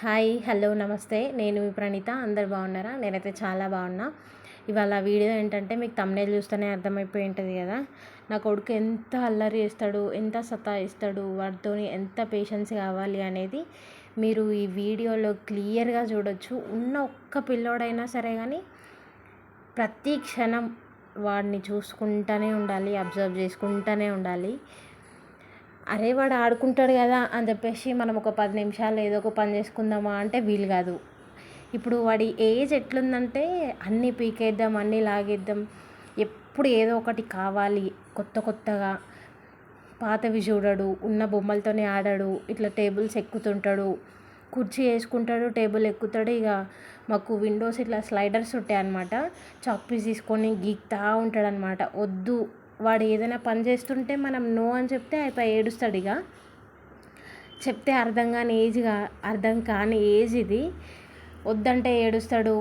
Hi hello నమస్తే. నేను మీ ప్రణీత. అందరు బాగున్నారా? నేనైతే చాలా బాగున్నా. ఇవాళ వీడియో ఏంటంటే మీకు తమ్నేది చూస్తేనే అర్థమైపోయి ఉంటుంది కదా. నా కొడుకు ఎంత అల్లరి చేస్తాడు ఎంత సతాయిస్తాడు వాటితో ఎంత పేషెన్స్ కావాలి అనేది మీరు ఈ వీడియోలో క్లియర్గా చూడొచ్చు. ఉన్న ఒక్క పిల్లోడైనా సరే కానీ ప్రతి క్షణం వాడిని చూసుకుంటూనే ఉండాలి అబ్జర్వ్ చేసుకుంటూనే ఉండాలి. అరే వాడు ఆడుకుంటాడు కదా అని చెప్పేసి మనం ఒక పది నిమిషాలు ఏదో ఒక పని చేసుకుందామా అంటే వీలు కాదు. ఇప్పుడు వాడి ఏజ్ ఎట్లుందంటే అన్నీ పీకేద్దాం అన్నీ లాగేద్దాం. ఎప్పుడు ఏదో ఒకటి కావాలి కొత్త కొత్తగా. పాతవి చూడడు ఉన్న బొమ్మలతోనే ఆడడు ఇట్లా టేబుల్స్ ఎక్కుతుంటాడు. కుర్చీ వేసుకుంటాడు టేబుల్ ఎక్కుతాడు. ఇక మాకు విండోస్ ఇట్లా స్లైడర్స్ ఉంటాయి అనమాట చాక్ పీస్ తీసుకొని గీక్తా ఉంటాడనమాట వద్దు వాడు ఏదైనా పని చేస్తుంటే మనం నో అని చెప్తే అయిపోయి ఏడుస్తాడు ఇక. చెప్తే అర్థం కాని ఏజ్గా అర్థం కాని ఏజ్ ఇది. వద్దంటే ఏడుస్తాడు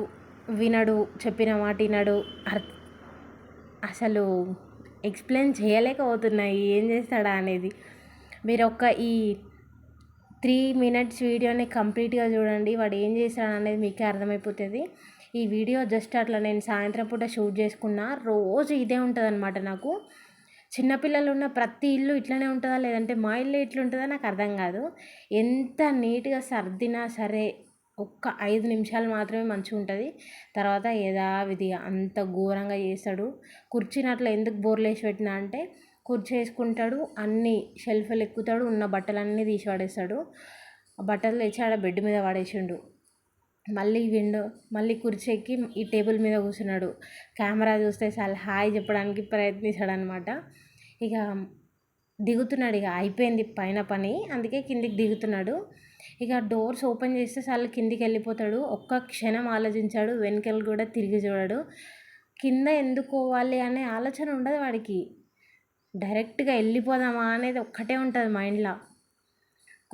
వినడు చెప్పిన మాట వినడు. అసలు ఎక్స్ప్లెయిన్ చేయలేకపోతున్నాయి ఏం చేస్తాడా అనేది. మీరు ఒక్క ఈ త్రీ మినిట్స్ వీడియోని కంప్లీట్గా చూడండి వాడు ఏం చేస్తాడు అనేది మీకే అర్థమైపోతుంది. ఈ వీడియో జస్ట్ అట్లా నేను సాయంత్రం పూట షూట్ చేసుకున్న రోజు ఇదే ఉంటుంది అనమాట నాకు. చిన్నపిల్లలు ఉన్న ప్రతి ఇల్లు ఇట్లనే ఉంటుందా లేదంటే మా ఇల్లు ఇట్లుంటుందా నాకు అర్థం కాదు. ఎంత నీట్గా సర్దినా సరే ఒక్క ఐదు నిమిషాలు మాత్రమే మంచిగా ఉంటుంది. తర్వాత యథావిధిగా అంత ఘోరంగా చేస్తాడు. కుర్చీని అట్లా ఎందుకు బోర్లేసి పెట్టినా అంటే కుర్చీ వేసుకుంటాడు అన్ని షెల్ఫ్లు ఎక్కుతాడు ఉన్న బట్టలన్నీ తీసి పడేస్తాడు. బట్టలు తెచ్చి ఆడ బెడ్ మీద పడేసిండు. మళ్ళీ విండో మళ్ళీ కుర్చీ ఎక్కి ఈ టేబుల్ మీద కూర్చున్నాడు. కెమెరా చూస్తే చాలా హాయ్ చెప్పడానికి ప్రయత్నించాడు అనమాట ఇక దిగుతున్నాడు ఇక అయిపోయింది పైన పని. అందుకే కిందికి దిగుతున్నాడు. ఇక డోర్స్ ఓపెన్ చేస్తే చాలా కిందికి వెళ్ళిపోతాడు. ఒక్క క్షణం ఆలోచించాడు. వెనకలు కూడా తిరిగి చూడాడు. కింద ఎందుకు పోవాలి అనే ఆలోచన ఉండదు వాడికి. డైరెక్ట్గా వెళ్ళిపోదామా అనేది ఒక్కటే ఉంటుంది మైండ్లో.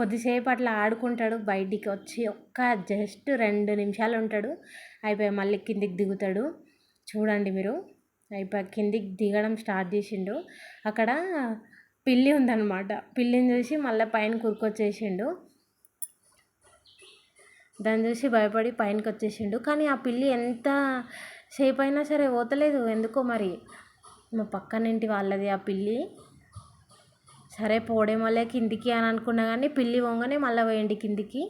కొద్దిసేపు అట్లా ఆడుకుంటాడు బయటికి వచ్చి ఒక్క జస్ట్ రెండు నిమిషాలు ఉంటాడు అయిపోయి మళ్ళీ కిందికి దిగుతాడు. చూడండి మీరు అయిపోయి కిందికి దిగడం స్టార్ట్ చేసిండు. అక్కడ పిల్లి ఉందన్నమాట. పిల్లిని చూసి మళ్ళీ పైన కురుకొచ్చేసిండు దాన్ని చూసి భయపడి పైనకి వచ్చేసిండు కానీ ఆ పిల్లి ఎంత సేపు అయినా సరే పోతలేదు. ఎందుకో మరి? మా పక్కనింటి వాళ్ళది ఆ పిల్లి. సరే పోడేమలే కిందికి అని అనుకున్నా కానీ పిల్లి వంగనే మళ్ళీ పోయండి కిందికి.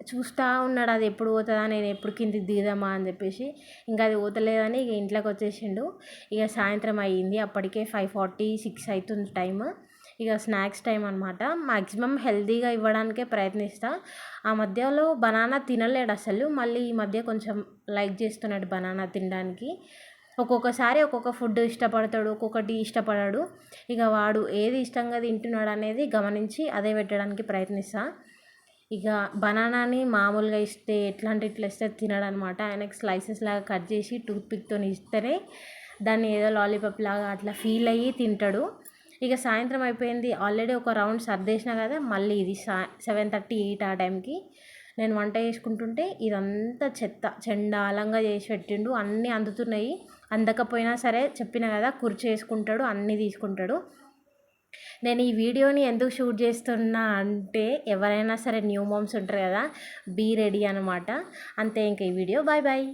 చూస్తూ ఉన్నాడు అది ఎప్పుడు పోతుందా నేను ఎప్పుడు కిందికి దిగుదామా అని చెప్పేసి. ఇంకా అది పోతలేదని ఇక ఇంట్లోకి వచ్చేసిండు. ఇక సాయంత్రం అయ్యింది అప్పటికే ఫైవ్ ఫార్టీ సిక్స్ అవుతుంది టైం ఇక స్నాక్స్ టైం అనమాట మ్యాక్సిమం హెల్తీగా ఇవ్వడానికే ప్రయత్నిస్తా. ఆ మధ్యలో బనానా తినలేడు అసలు. మళ్ళీ ఈ మధ్య కొంచెం లైక్ చేస్తున్నాడు బనానా తినడానికి. ఒక్కొక్కసారి ఒక్కొక్క ఫుడ్ ఇష్టపడతాడు ఒక్కొక్కటి ఇష్టపడాడు. ఇక వాడు ఏది ఇష్టంగా తింటున్నాడు అనేది గమనించి అదే పెట్టడానికి ప్రయత్నిస్తా. ఇక బనానాని మామూలుగా ఇస్తే ఎట్లాంటి ఇట్లా ఇస్తే తినడనమాట. ఆయనకి స్లైసెస్ లాగా కట్ చేసి టూత్ పిక్తో ఇస్తేనే దాన్ని ఏదో లాలీపాప్ లాగా అట్లా ఫీల్ అయ్యి తింటాడు. ఇక సాయంత్రం అయిపోయింది. ఆల్రెడీ ఒక రౌండ్ సర్దేసిన కదా మళ్ళీ ఇది సా సెవెన్ థర్టీ ఎయిట్ ఆ టైంకి. నేను వంట చేసుకుంటుంటే ఇదంతా చెత్త. చెండాలంగా చేసి పెట్టిండు. అన్నీ అందుతున్నాయి. అందకపోయినా సరే చెప్పిన కదా కుర్చీ వేసుకుంటాడు అన్నీ తీసుకుంటాడు. నేను ఈ వీడియోని ఎందుకు షూట్ చేస్తున్నా అంటే ఎవరైనా సరే న్యూ మామ్స్ ఉంటారు కదా బీ రెడీ అనమాట అంతే ఇంకా ఈ వీడియో. Bye bye.